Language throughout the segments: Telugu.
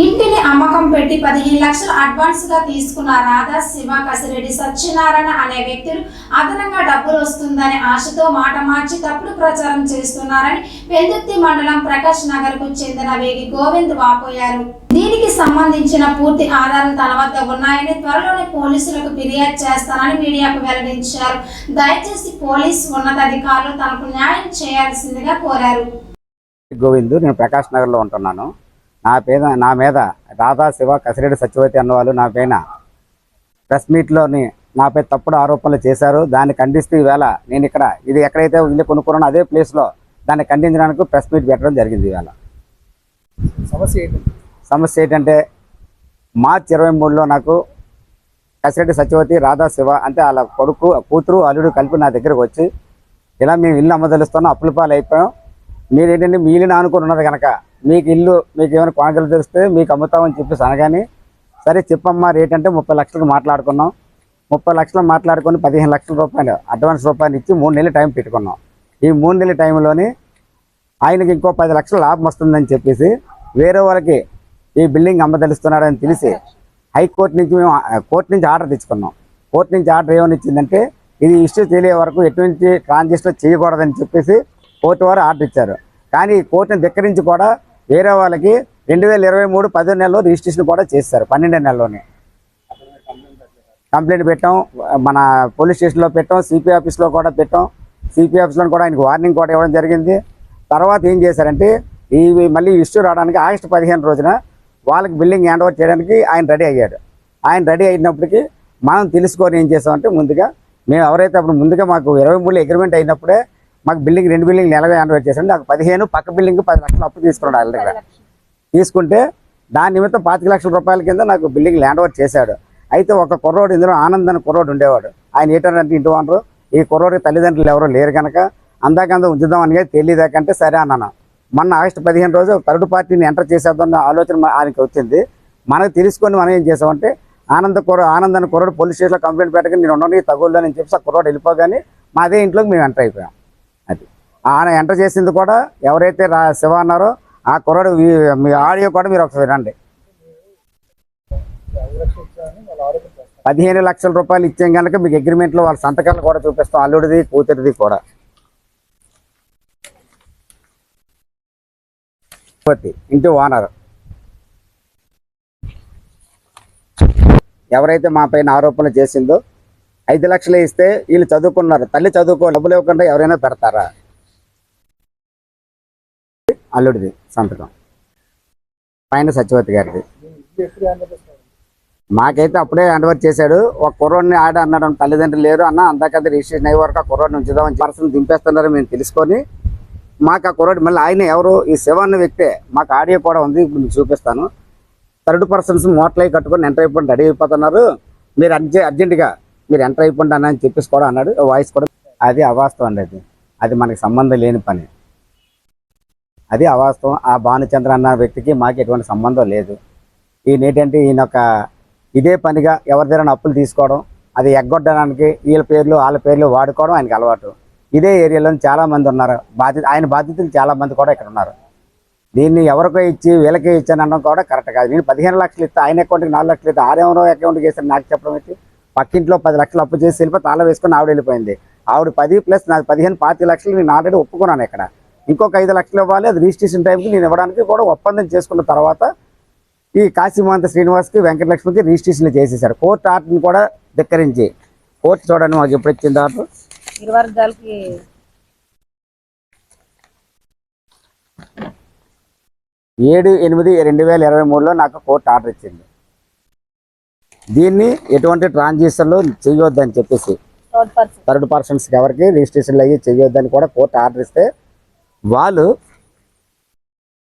ఇంటిని అమ్మకం పెట్టి పదిహేను లక్షలు అడ్వాన్స్గా తీసుకున్న రాధా శివ కసిరెడ్డి సత్యనారాయణ అనే వ్యక్తులు అదనంగా డబ్బులు వస్తుందనే ఆశతో మాట మార్చి తప్పుడు ప్రచారం చేస్తున్నారని పెందుర్తి మండలం ప్రకాష్ నగర్కు చెందిన వేగి గోవింద్ వాపోయారు. దీనికి సంబంధించిన పూర్తి ఆధారాలు తన వద్ద ఉన్నాయని త్వరలోనే పోలీసులకు ఫిర్యాదు చేస్తానని మీడియాకు వెల్లడించారు. దయచేసి పోలీస్ ఉన్నతాధికారులు తనకు న్యాయం చేయాల్సిందిగా కోరారు. గోవింద్ నేను ప్రకాష్ నగర్లో ఉంటున్నాను. నా పేద నా మీద రాధా శివ కసిరెడ్డి సత్యవతి అన్నవాళ్ళు నా పైన ప్రెస్ మీట్లోని నాపై తప్పుడు ఆరోపణలు చేశారు. దాన్ని ఖండిస్తూ ఈవేళ నేను ఇక్కడ ఇది ఎక్కడైతే ఇల్లు కొనుక్కున్నానో అదే ప్లేస్లో దాన్ని ఖండించడానికి ప్రెస్ మీట్ పెట్టడం జరిగింది ఈవేళ. సమస్య సమస్య ఏంటంటే మార్చ్ ఇరవై మూడులో నాకు కసిరెడ్డి సత్యవతి రాధా శివ అంటే వాళ్ళ కొడుకు కూతురు అల్లుడు కలిపి నా దగ్గరకు వచ్చి ఇలా మేము ఇల్లు అమ్మదలుస్తున్నాం అప్పుల పాలు అయిపోయాం మీరేంటంటే ఏంటంటే మీ ఉన్నది కనుక మీకు ఇల్లు మీకు ఏమైనా కొనగలు తెలిస్తే మీకు అమ్ముతామని చెప్పేసి అనగానే సరే చెప్పమ్మా రేట్ అంటే ముప్పై లక్షలకు మాట్లాడుకున్నాం. ముప్పై లక్షలు మాట్లాడుకొని పదిహేను లక్షల రూపాయలు అడ్వాన్స్ రూపాయలు ఇచ్చి మూడు నెలలు టైం పెట్టుకున్నాం. ఈ మూడు నెలల టైంలోని ఆయనకి ఇంకో పది లక్షల లాభం వస్తుందని చెప్పేసి వేరే వాళ్ళకి ఈ బిల్డింగ్ అమ్మదలుస్తున్నారని తెలిసి హైకోర్టు నుంచి మేము కోర్టు నుంచి ఆర్డర్ తెచ్చుకున్నాం. కోర్టు నుంచి ఆర్డర్ ఏమని ఇచ్చిందంటే ఇది ఇష్యూ తెలియ వరకు ఎటువంటి ట్రాన్సాక్షన్ చేయకూడదని చెప్పేసి కోర్టు వారు ఆర్డర్ ఇచ్చారు. కానీ ఈ కోర్టును ధిక్కరించి కూడా వేరే వాళ్ళకి రెండు వేల ఇరవై మూడు పదో నెలలో రిజిస్ట్రేషన్ కూడా చేశారు పన్నెండో నెలలోనే. కంప్లైంట్ పెట్టాం మన పోలీస్ స్టేషన్లో పెట్టాం సిపి ఆఫీస్లో కూడా పెట్టాం. సిపి ఆఫీస్లో కూడా ఆయనకు వార్నింగ్ కూడా ఇవ్వడం జరిగింది. తర్వాత ఏం చేశారంటే ఇవి మళ్ళీ ఇష్యూ రావడానికి ఆగస్టు పదిహేను రోజున వాళ్ళకి బిల్డింగ్ హ్యాండ్ ఓవర్ చేయడానికి ఆయన రెడీ అయ్యాడు. ఆయన రెడీ అయినప్పటికీ మనం తెలుసుకొని ఏం చేసామంటే ముందుగా మేము ఎవరైతే అప్పుడు ముందుగా మాకు ఇరవై మూడు అగ్రిమెంట్ అయినప్పుడే మాకు బిల్డింగ్ రెండు బిల్డింగ్ నెలగా హ్యాండ్ ఓవర్ చేశాడు నాకు పదిహేను పక్క బిల్డింగ్ పది లక్షలు అప్పు తీసుకున్నాడు వాళ్ళ దగ్గర తీసుకుంటే దాని నిమిత్తం పాతిక లక్షల రూపాయల కింద నాకు బిల్డింగ్ ల్యాండ్ ఓవర్ చేశాడు. అయితే ఒక కుర్రోడు ఇందులో ఆనంద్ అని కుర్రోడు ఉండేవాడు. ఆయన ఏంటంటే ఇంటి వానరు ఈ కుర్రోడి తల్లిదండ్రులు ఎవరో లేరు కనుక అందాకంద ఉంచుదాం అని తెలియదాకంటే సరే అన్నాను. మొన్న ఆగస్టు పదిహేను రోజు థర్డ్ పార్టీని ఎంటర్ చేసేద్దాం ఆలోచన ఆయనకి వచ్చింది. మనకు తెలుసుకొని మనం ఏం చేసామంటే ఆనంద కుర్ర ఆనంద్ అని కుర్రోడు పోలీస్ స్టేషన్లో కంప్లైంట్ పెట్టగా నేను ఉండని తగులు అని చెప్పి ఆ కుర్రోడు వెళ్ళిపోగానే మా అదే ఇంట్లోకి మేము ఎంటర్ అయిపోయాం. ఆయన ఎంటర్ చేసింది కూడా ఎవరైతే రా శివ అన్నారో ఆ కుర్రాడు మీ ఆడియో కూడా మీరు ఒకసారి వినండి. పదిహేను లక్షల రూపాయలు ఇచ్చాం కనుక మీకు అగ్రిమెంట్లో వాళ్ళ సంతకాలు కూడా చూపిస్తాం. అల్లుడిది కూతురిది కూడా. ఇంటి ఓనర్. ఎవరైతే మా పైన ఆరోపణలు చేసిందో ఐదు లక్షలు ఇస్తే వీళ్ళు చదువుకున్నారు. తల్లి చదువుకో డబ్బులు ఇవ్వకుండా ఎవరైనా పెడతారా? అల్లుడిది సంతకం. పైన సత్యవతి గారిది. మాకైతే అప్పుడే హ్యాండ్ చేశాడు. ఒక కుర్రోడిని ఆడ అన్నాడు తల్లిదండ్రులు లేరు అన్న అందాకది రిజిస్ట్రేషన్ అయ్యే వరకు ఆ కుర్రోడిని ఉంచుదామని పర్సన్ దింపేస్తున్నారు మేము తెలుసుకొని మాకు ఆ కుర్రోడు మళ్ళీ ఆయన ఎవరు ఈ శివ అన్న వ్యక్తే మాకు ఆడియో కూడా ఉంది ఇప్పుడు చూపిస్తాను. థర్డ్ పర్సన్స్ మోటలై కట్టుకొని ఎంటర్ అయిపోండి రెడీ అయిపోతున్నారు. మీరు అర్జె అర్జెంటుగా మీరు ఎంటర్ అయిపోండి అన్న అని చెప్పేసి కూడా అన్నాడు. వాయిస్ కూడా అది అవాస్తవం అండి అది. అది మనకి సంబంధం లేని పని. అది అవాస్తవం. ఆ భానుచంద్ర అన్న వ్యక్తికి మాకు ఎటువంటి సంబంధం లేదు. ఈయన ఏంటంటే ఈయన ఒక ఇదే పనిగా ఎవరి దగ్గర అప్పులు తీసుకోవడం అది ఎగ్గొట్టడానికి వీళ్ళ పేర్లు వాళ్ళ పేర్లు వాడుకోవడం ఆయనకి అలవాటు. ఇదే ఏరియాలో చాలా మంది ఉన్నారు. బాధ్యత ఆయన బాధ్యతలు చాలామంది కూడా ఇక్కడ ఉన్నారు. దీన్ని ఎవరికో ఇచ్చి వీళ్ళకే ఇచ్చాను అనడం కూడా కరెక్ట్ కాదు. నేను పదిహేను లక్షలు ఇస్తా ఆయన అకౌంట్కి నాలుగు లక్షలు ఇస్తా ఆరేమో అకౌంట్కి వేస్తాను నాకు చెప్పడం ఏంటి? పక్కింట్లో పది లక్షలు అప్పు చేసి వెళ్ళిపోయి తాళం వేసుకొని ఆవిడ వెళ్ళిపోయింది. ఆవిడ పది ప్లస్ నాకు పదిహేను పాతి లక్షలు నేను ఆల్రెడీ ఒప్పుకున్నాను ఇక్కడ. ఇంకొక ఐదు లక్షలు ఇవ్వాలి అది రిజిస్ట్రేషన్ టైంకి నేను ఇవ్వడానికి కూడా ఒప్పందం చేసుకున్న తర్వాత ఈ కాశీమంత శ్రీనివాస్కి వెంకటలక్ష్మికి రిజిస్ట్రేషన్లు చేసేసారు కోర్టు ఆర్డర్ని కూడా ధిక్కరించి కోర్టు చూడండి మాకు ఎప్పుడు ఇచ్చింది ఆర్డర్. ఏడు ఎనిమిది రెండు వేల ఇరవై మూడులో నాకు కోర్టు ఆర్డర్ ఇచ్చింది. దీన్ని ఎటువంటి ట్రాన్సాక్షన్లు చేయొద్దని చెప్పేసి థర్డ్ పర్సన్ థర్డ్ పర్సన్స్కి ఎవరికి రిజిస్ట్రేషన్లు అయ్యి చేయొద్దని కూడా కోర్టు ఆర్డర్ ఇస్తే వాళ్ళు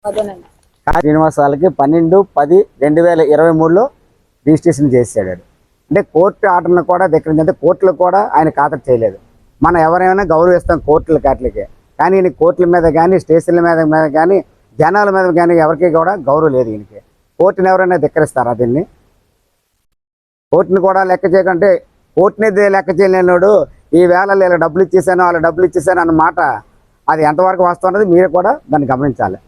అదేనండి కా- శ్రీనివాస్ వాళ్ళకి పన్నెండు పది రెండు వేల ఇరవై మూడులో రిజిస్ట్రేషన్ చేసాడు అంటే కోర్టు ఆర్డర్ను కూడా దగ్గర అంటే కోర్టులు కూడా ఆయన ఖాతరు చేయలేదు. మనం ఎవరైనా గౌరవిస్తాం కోర్టుల కాట్లకి. కానీ ఈయన కోర్టుల మీద కానీ స్టేషన్ల మీద మీద కానీ జనాల మీద కానీ ఎవరికి కూడా గౌరవం లేదు ఈయనకి. కోర్టుని ఎవరైనా ధిక్కరిస్తారా దీన్ని? కోర్టుని కూడా లెక్క చేయకంటే కోర్టుని లెక్క చేయలేనాడు ఈ వేళ వీళ్ళకి డబ్బులు ఇచ్చేసాను వాళ్ళ డబ్బులు ఇచ్చేసాను అన్న మాట అది ఎంతవరకు వస్తున్నది మీరు కూడా దాన్ని గమనించాలి.